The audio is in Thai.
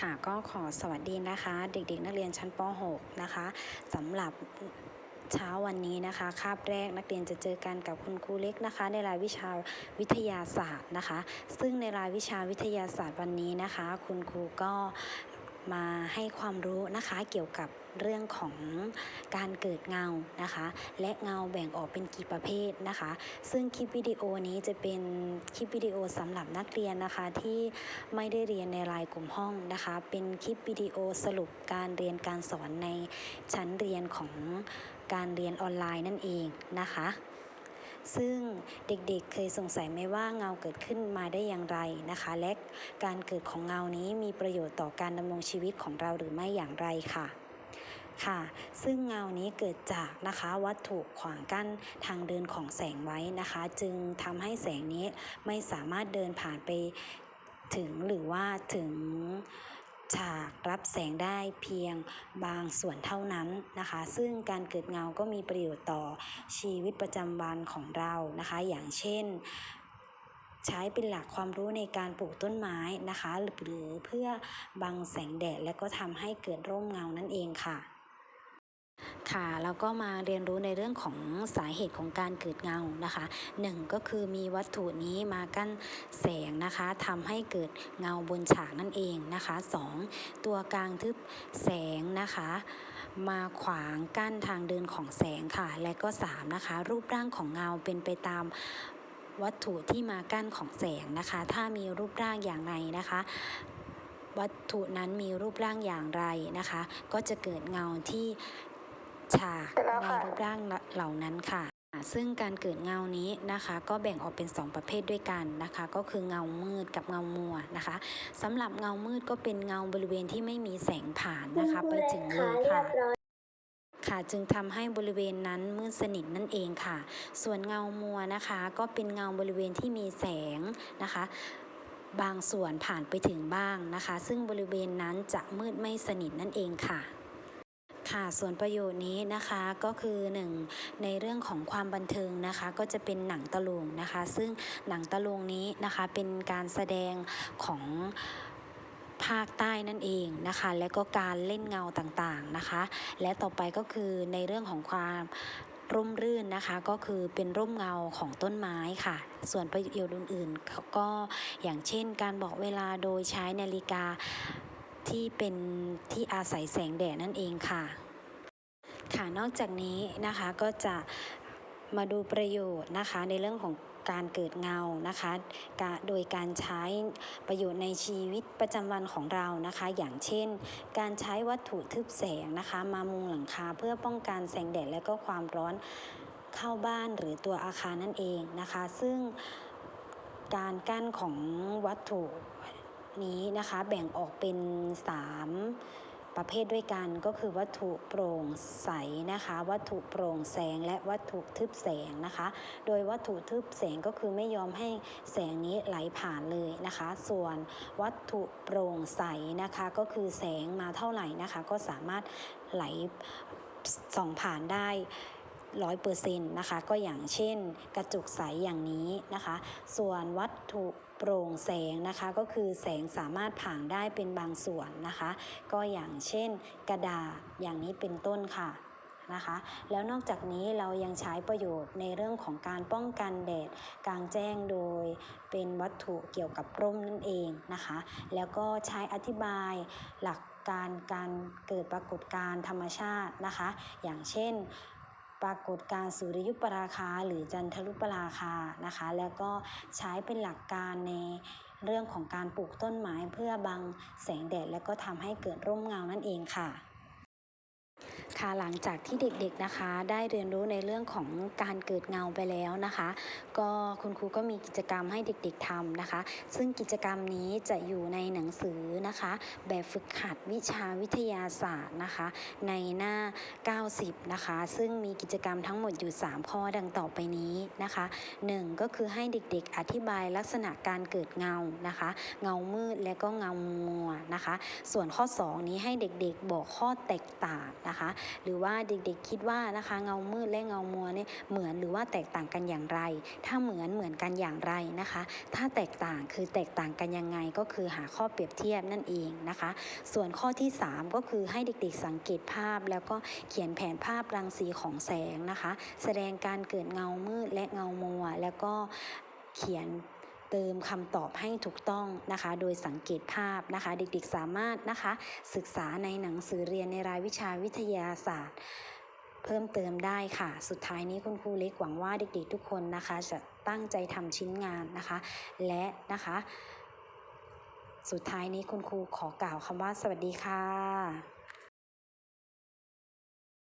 ค่ะก็ขอสวัสดีนะคะ เด็กๆ นักเรียนชั้นป .6 นะคะสำหรับเช้าวันนี้นะคะ คาบแรกนักเรียนจะเจอกันกับคุณครูเล็กนะคะ ในรายวิชาวิทยาศาสตร์นะคะ ซึ่งในรายวิชาวิทยาศาสตร์วันนี้นะคะ คุณครูก็ มาให้ความรู้นะคะเกี่ยวกับเรื่องของการเกิดเงานะคะ และเงาแบ่งออกเป็นกี่ประเภทนะคะ ซึ่งคลิปวิดีโอนี้จะเป็นคลิปวิดีโอสำหรับนักเรียนนะคะที่ไม่ได้เรียนในรายกลุ่มห้องนะคะ เป็นคลิปวิดีโอสรุปการเรียนการสอนในชั้นเรียนของการเรียนออนไลน์นั่นเองนะคะ ซึ่งเด็กๆเคยสงสัยไหมว่าเงาเกิดขึ้นมาได้อย่างไรนะคะ และการเกิดของเงานี้มีประโยชน์ต่อการดำรงชีวิตของเราหรือไม่อย่างไรค่ะค่ะ ซึ่งเงานี้เกิดจากนะคะวัตถุขวางกั้นทางเดินของแสงไว้นะคะ จึงทำให้แสงนี้ไม่สามารถเดินผ่านไปถึงหรือว่าถึง ฉากรับแสงได้เพียงบางส่วนเท่านั้นนะคะ ซึ่งการเกิดเงาก็มีประโยชน์ต่อชีวิตประจำวันของเรานะคะ อย่างเช่นใช้เป็นหลักความรู้ในการปลูกต้นไม้นะคะ หรือเพื่อบังแสงแดดและก็ทำให้เกิดร่มเงานั่นเองค่ะ ค่ะแล้วก็มาเรียนรู้ในเรื่องของสาเหตุของการเกิดเงานะคะหนึ่งก็คือมีวัตถุนี้มากั้นแสงนะคะทำให้เกิดเงาบนฉากนั่นเองนะคะสองตัวกลางทึบแสงนะคะ มาขวางกั้นทางเดินของแสงค่ะ และก็สามนะคะ รูปร่างของเงาเป็นไปตามวัตถุที่มากั้นของแสงนะคะ ถ้ามีรูปร่างอย่างไรนะคะวัตถุนั้นมีรูปร่างอย่างไรนะคะ ก็จะเกิดเงาที่ ฉากในรูปร่างเหล่านั้นค่ะ ซึ่งการเกิดเงานี้นะคะ ก็แบ่งออกเป็น 2 ประเภทด้วยกันนะคะ ก็คือเงามืดกับเงามัวนะคะสำหรับเงามืดก็เป็นเงาบริเวณที่ไม่มีแสงผ่านนะคะ ไปถึงเลยค่ะค่ะจึงทำให้บริเวณนั้นมืดสนิทนั่นเองค่ะ ส่วนเงามัวนะคะ ก็เป็นเงาบริเวณที่มีแสงนะคะ บางส่วนผ่านไปถึงบ้างนะคะ ซึ่งบริเวณนั้นจะมืดไม่สนิทนั่นเองค่ะ ค่ะส่วนประโยชน์นี้นะคะก็คือ1ในเรื่องของความบันเทิงนะคะ ก็จะเป็นหนังตะลุงนะคะ ซึ่งหนังตะลุงนี้นะคะเป็นการแสดงของภาคใต้นั่นเองนะคะ และก็การเล่นเงาต่างๆนะคะ และต่อไปก็คือในเรื่องของความร่มรื่นนะคะก็คือเป็นร่มเงาของต้นไม้ค่ะ ส่วนประโยชน์อื่นๆก็อย่างเช่น การบอกเวลาโดยใช้นาฬิกา ที่เป็นที่อาศัยแสงแดดนั่นเองค่ะ ค่ะนอกจากนี้นะคะก็จะมาดูประโยชน์นะคะในเรื่องของการเกิดเงานะคะ โดยการใช้ประโยชน์ในชีวิตประจำวันของเรานะคะ อย่างเช่น การใช้วัตถุทึบแสงนะคะ มามุงหลังคาเพื่อป้องกันแสงแดดและก็ความร้อนเข้าบ้านหรือตัวอาคารนั่นเองนะคะ ซึ่งการกั้นของวัตถุ นี้นะคะแบ่งออกเป็น 3 ประเภทด้วยกันก็คือวัตถุโปร่งใสนะคะ วัตถุโปร่งแสงและวัตถุทึบแสงนะคะ โดยวัตถุทึบแสงก็คือไม่ยอมให้แสงนี้ไหลผ่านเลยนะคะ ส่วนวัตถุโปร่งใสนะคะ ก็คือแสงมาเท่าไหร่นะคะ ก็สามารถไหลส่องผ่านได้ ร้อยเปอร์เซ็นต์นะคะก็อย่างเช่นกระจกใสอย่างนี้นะคะ ส่วนวัตถุโปร่งแสงนะคะก็คือแสงสามารถผ่านได้เป็นบางส่วนนะคะ ก็อย่างเช่นกระดาษอย่างนี้เป็นต้นค่ะนะคะแล้วนอกจากนี้เรายังใช้ประโยชน์ในเรื่องของการป้องกันแดดกลางแจ้งโดยเป็นวัตถุเกี่ยวกับร่มนั่นเองนะคะ แล้วก็ใช้อธิบายหลักการการเกิดปรากฏการณ์ธรรมชาตินะคะ อย่างเช่น ปรากฏการสุริยุปราคาหรือจันทรุปราคานะคะ แล้วก็ใช้เป็นหลักการในเรื่องของการปลูกต้นไม้เพื่อบังแสงแดด และก็ทำให้เกิดร่มเงานั่นเองค่ะ ค่ะหลังจากที่เด็กๆนะคะ ได้เรียนรู้ในเรื่องของการเกิดเงาไปแล้วนะคะ ก็คุณครูก็มีกิจกรรมให้เด็กๆทำนะคะ ซึ่งกิจกรรมนี้จะอยู่ในหนังสือนะคะ แบบฝึกหัดวิชาวิทยาศาสตร์นะคะ ในหน้า 90 นะคะ ซึ่งมีกิจกรรมทั้งหมดอยู่ 3 ข้อดังต่อไปนี้นะคะ 1. ก็คือให้เด็กๆอธิบายลักษณะการเกิดเงานะคะ เงามืดและก็เงามัวนะคะ ส่วนข้อ 2 นี้ให้เด็กๆบอกข้อแตกต่างนะคะหรือว่าเด็กๆคิดว่านะคะเงามืดและเงามัวเนี่ยเหมือนหรือว่าแตกต่างกันอย่างไร ถ้าเหมือนเหมือนกันอย่างไรนะคะ ถ้าแตกต่างคือแตกต่างกันยังไงก็คือหาข้อเปรียบเทียบนั่นเองนะคะ ส่วนข้อที่ 3 ก็คือให้เด็กๆสังเกตภาพ แล้วก็เขียนแผนภาพรังสีของแสงนะคะ แสดงการเกิดเงามืดและเงามัว แล้วก็เขียน เติมคำตอบให้ถูกต้องนะคะ โดยสังเกตภาพนะคะ เด็กๆสามารถนะคะ ศึกษาในหนังสือเรียนในรายวิชาวิทยาศาสตร์ เพิ่มเติมได้ค่ะ สุดท้ายนี้คุณครูเล็กหวังว่าเด็กๆทุกคนนะคะ จะตั้งใจทำชิ้นงานนะคะ และนะคะ สุดท้ายนี้คุณครูขอกล่าวคำว่าสวัสดีค่ะ